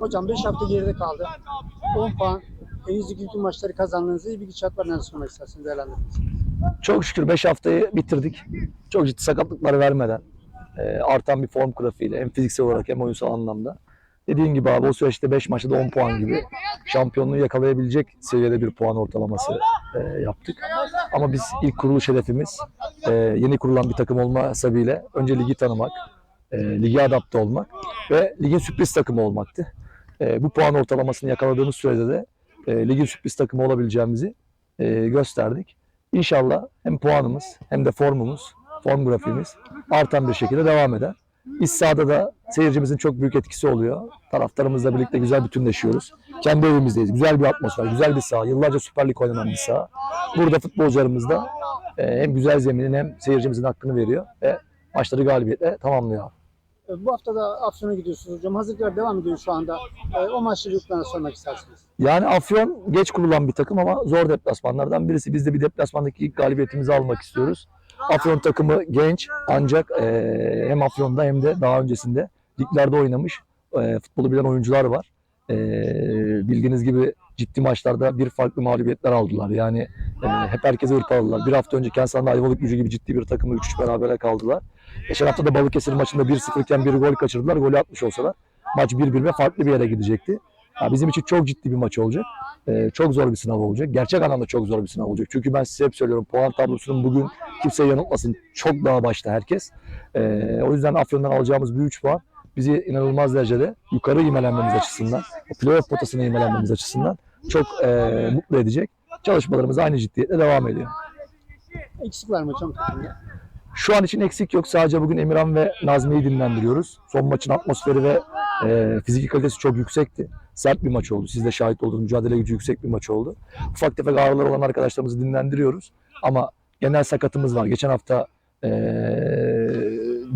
Hocam 5 hafta geride kaldı. 10 puan. Elinizdeki bütün maçları kazandınız. İyi bir var. Neler sormak istersiniz değerlendiriniz. Çok şükür 5 haftayı bitirdik. Çok ciddi sakatlıklar vermeden e, artan bir form grafiğiyle hem fiziksel olarak hem oyunsal anlamda. Dediğim gibi abi o süreçte 5 maçta da 10 puan gibi şampiyonluğu yakalayabilecek seviyede bir puan ortalaması e, yaptık. Ama biz ilk kuruluş hedefimiz e, yeni kurulan bir takım olma hasebiyle önce ligi tanımak, e, lige adapte olmak ve ligin sürpriz takımı olmaktı. E, bu puan ortalamasını yakaladığımız sürede de e, ligin sürpriz takımı olabileceğimizi e, gösterdik. İnşallah hem puanımız hem de formumuz, form grafiğimiz artan bir şekilde devam eder. Biz sahada da seyircimizin çok büyük etkisi oluyor. Taraftarımızla birlikte güzel bütünleşiyoruz. Kendi evimizdeyiz. Güzel bir atmosfer, güzel bir saha. Yıllarca Süper Lig oynanan bir saha. Burada futbolcularımız da e, hem güzel zeminin hem seyircimizin hakkını veriyor ve maçları galibiyetle tamamlıyor. E, Bu hafta da Afyon'a gidiyorsunuz hocam. Hazırlıklar devam ediyor şu anda. E, O maçları yurtlarına sormak istersiniz. Yani Afyon geç kurulan bir takım ama zor deplasmanlardan birisi. Biz de bir deplasmandaki ilk galibiyetimizi almak istiyoruz. Afyon takımı genç ancak eee, hem Afyon'da hem de daha öncesinde liglerde oynamış eee, futbolu bilen oyuncular var. Bildiğiniz gibi ciddi maçlarda bir farklı mağlubiyetler aldılar. Yani eee, hep herkese hırpaladılar. Bir hafta önce Kensan Ayvalık gücü gibi ciddi bir takımla 3-3 berabere kaldılar. Geçen hafta da Balıkesir maçında 1-0 iken bir gol kaçırdılar. Golü atmış olsalar maç 1-1 ve farklı bir yere gidecekti. Ya bizim için çok ciddi bir maç olacak. Ee, çok zor bir sınav olacak. Gerçek anlamda çok zor bir sınav olacak. Çünkü ben size hep söylüyorum puan tablosunun bugün kimse yanıltmasın. Çok daha başta herkes. Ee, o yüzden Afyon'dan alacağımız bir 3 puan bizi inanılmaz derecede yukarı imelenmemiz açısından, playoff potasına imelenmemiz açısından çok e, mutlu edecek. Çalışmalarımız aynı ciddiyetle devam ediyor. Eksik var mı hocam? Şu an için eksik yok. Sadece bugün Emirhan ve Nazmi'yi dinlendiriyoruz. Son maçın atmosferi ve e, fiziki kalitesi çok yüksekti. Sert bir maç oldu. Siz de şahit oldunuz. Mücadele gücü yüksek bir maç oldu. Ufak tefek ağrılar olan arkadaşlarımızı dinlendiriyoruz. Ama genel sakatımız var. Geçen hafta e,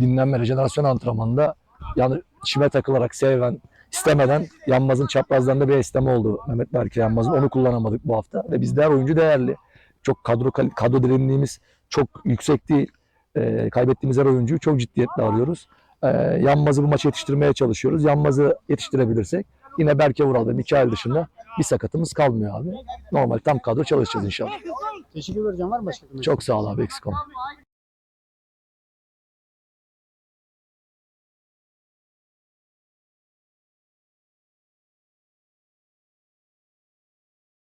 dinlenme, rejenerasyon antrenmanında yani çime takılarak seven istemeden Yanmaz'ın çaprazlarında bir esneme oldu. Mehmet Berke Yanmaz'ın. Onu kullanamadık bu hafta. Ve bizde her oyuncu değerli. Çok kadro kadro derinliğimiz çok yüksek değil. E, kaybettiğimiz her oyuncuyu çok ciddiyetle arıyoruz. E, Yanmaz'ı bu maça yetiştirmeye çalışıyoruz. Yanmaz'ı yetiştirebilirsek yine Berke Vural ve Mikael dışında bir sakatımız kalmıyor abi. Normal tam kadro çalışacağız inşallah. Teşekkür ederim. Var mı başka bir Çok sağ ol abi eksik olma.